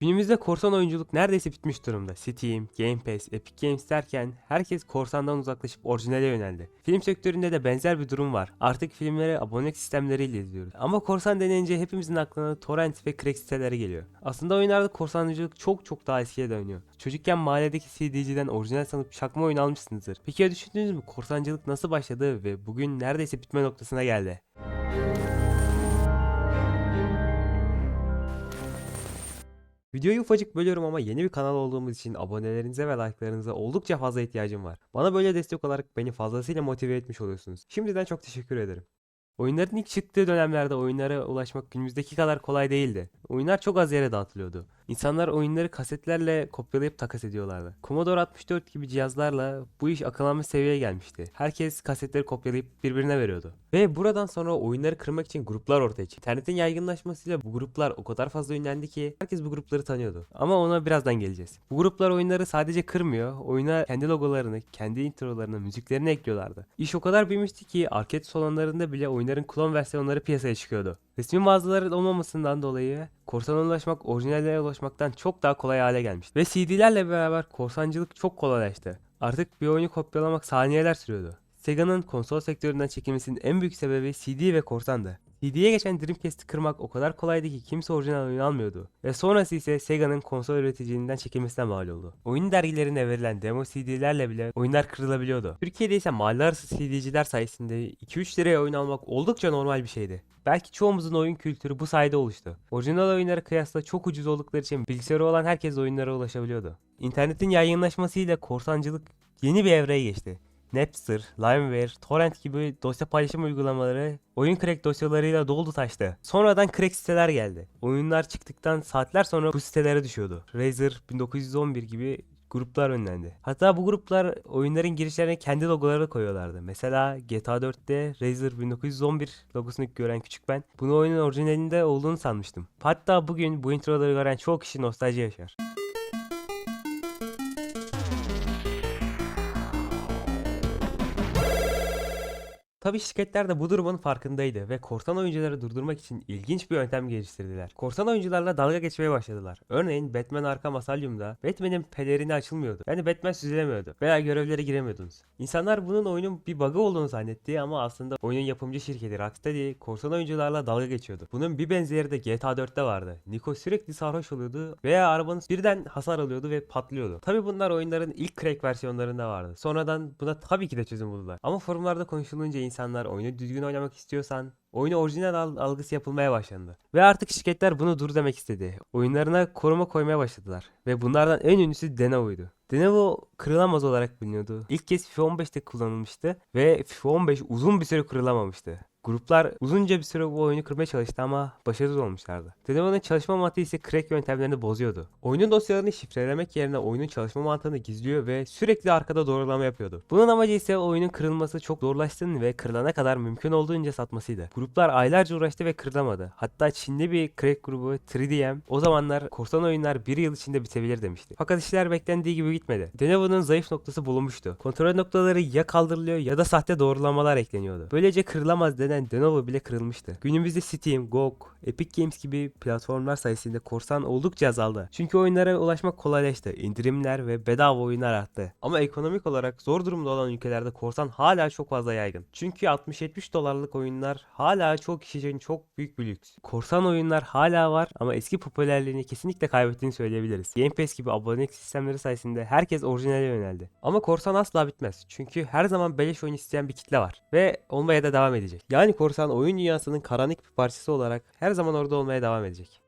Günümüzde korsan oyunculuk neredeyse bitmiş durumda. Steam, Game Pass, Epic Games derken herkes korsandan uzaklaşıp orijinale yöneldi. Film sektöründe de benzer bir durum var. Artık filmleri abonelik sistemleriyle izliyoruz. Ama korsan denince hepimizin aklına torrent ve crack siteleri geliyor. Aslında oyunlarda korsancılık çok çok daha eskiye dayanıyor. Çocukken mahalledeki CD'ciden orijinal sanıp çakma oyun almışsınızdır. Peki ya düşündünüz mü korsancılık nasıl başladı ve bugün neredeyse bitme noktasına geldi? Videoyu ufacık bölüyorum ama yeni bir kanal olduğumuz için abonelerinize ve like'larınıza oldukça fazla ihtiyacım var. Bana böyle destek olarak beni fazlasıyla motive etmiş oluyorsunuz. Şimdiden çok teşekkür ederim. Oyunların ilk çıktığı dönemlerde oyunlara ulaşmak günümüzdeki kadar kolay değildi. Oyunlar çok az yere dağıtılıyordu. İnsanlar oyunları kasetlerle kopyalayıp takas ediyorlardı. Commodore 64 gibi cihazlarla bu iş akıllanmış seviyeye gelmişti. Herkes kasetleri kopyalayıp birbirine veriyordu. Ve buradan sonra oyunları kırmak için gruplar ortaya çıktı. İnternetin yaygınlaşmasıyla bu gruplar o kadar fazla ünlendi ki herkes bu grupları tanıyordu. Ama ona birazdan geleceğiz. Bu gruplar oyunları sadece kırmıyor, oyuna kendi logolarını, kendi introlarını, müziklerini ekliyorlardı. İş o kadar büyümüştü ki arcade salonlarında bile oyunların klon versiyonları piyasaya çıkıyordu. Resmi mağazaların olmamasından dolayı korsana ulaşmak orijinallere ulaşmaktan çok daha kolay hale gelmişti. Ve CD'lerle beraber korsancılık çok kolaylaştı. Artık bir oyunu kopyalamak saniyeler sürüyordu. Sega'nın konsol sektöründen çekilmesinin en büyük sebebi CD ve korsandı. CD'ye geçen Dreamcast'i kırmak o kadar kolaydı ki kimse orijinal oyun almıyordu. Ve sonrası ise Sega'nın konsol üreticiliğinden çekilmesine mal oldu. Oyun dergilerine verilen demo CD'lerle bile oyunlar kırılabiliyordu. Türkiye'de ise mahalle arası CD'ciler sayesinde 2-3 liraya oyun almak oldukça normal bir şeydi. Belki çoğumuzun oyun kültürü bu sayede oluştu. Orijinal oyunlara kıyasla çok ucuz oldukları için bilgisayarı olan herkes oyunlara ulaşabiliyordu. İnternetin yaygınlaşmasıyla korsancılık yeni bir evreye geçti. Napster, Limeware, Torrent gibi dosya paylaşım uygulamaları oyun crack dosyalarıyla doldu taştı. Sonradan crack siteler geldi. Oyunlar çıktıktan saatler sonra bu sitelere düşüyordu. Razer 1911 gibi gruplar önlendi. Hatta bu gruplar oyunların girişlerine kendi logoları koyuyorlardı. Mesela GTA 4'te Razer 1911 logosunu gören küçük ben bunu oyunun orijinalinde olduğunu sanmıştım. Hatta bugün bu introları gören çoğu kişi nostalji yaşar. Tabi şirketler de bu durumun farkındaydı ve korsan oyuncuları durdurmak için ilginç bir yöntem geliştirdiler. Korsan oyuncularla dalga geçmeye başladılar. Örneğin Batman Arkham Asylum'da Batman'in pelerini açılmıyordu. Yani Batman süzülemiyordu veya görevlere giremiyordunuz. İnsanlar bunun oyunun bir bug'ı olduğunu zannetti ama aslında oyunun yapımcı şirketi Rocksteady korsan oyuncularla dalga geçiyordu. Bunun bir benzeri de GTA 4'te vardı. Nico sürekli sarhoş oluyordu veya arabanız birden hasar alıyordu ve patlıyordu. Tabi bunlar oyunların ilk crack versiyonlarında vardı. Sonradan buna tabii ki de çözüm buldular. Ama forumlarda konuşulunca insanlar oyunu düzgün oynamak istiyorsan oyunu orijinal al- algısı yapılmaya başlandı. Ve artık şirketler bunu dur demek istedi. Oyunlarına koruma koymaya başladılar. Ve bunlardan en ünlüsü Denevo'ydu. Denevo kırılamaz olarak biliniyordu. İlk kez FIFA 15'te kullanılmıştı ve FIFA 15 uzun bir süre kırılamamıştı. Gruplar uzunca bir süre bu oyunu kırmaya çalıştı ama başarısız olmuşlardı. Denevo'nun çalışma mantığı ise crack yöntemlerini bozuyordu. Oyunun dosyalarını şifrelemek yerine oyunun çalışma mantığını gizliyor ve sürekli arkada doğrulama yapıyordu. Bunun amacı ise oyunun kırılması çok zorlaşsın ve kırılana kadar mümkün olduğunca satmasıydı. Gruplar aylarca uğraştı ve kırılamadı. Hatta Çinli bir crack grubu 3DM o zamanlar korsan oyunlar bir yıl içinde bitebilir demişti. Fakat işler beklendiği gibi gitmedi. Denevo'nun zayıf noktası bulunmuştu. Kontrol noktaları ya kaldırılıyor ya da sahte doğrulamalar ekleniyordu. Böylece kırılamaz denen Denevo bile kırılmıştı. Günümüzde Steam, GOG, Epic Games gibi platformlar sayesinde korsan oldukça azaldı. Çünkü oyunlara ulaşmak kolaylaştı. İndirimler ve bedava oyunlar arttı. Ama ekonomik olarak zor durumda olan ülkelerde korsan hala çok fazla yaygın. Çünkü 60-70 dolarlık oyunlar hala çok kişi için çok büyük bir lüks. Korsan oyunlar hala var ama eski popülerliğini kesinlikle kaybettiğini söyleyebiliriz. Game Pass gibi abonelik sistemleri sayesinde herkes orijinale yöneldi. Ama korsan asla bitmez. Çünkü her zaman beleş oyun isteyen bir kitle var. Ve olmaya da devam edecek. Yani korsan oyun dünyasının karanlık bir parçası olarak her zaman orada olmaya devam edecek.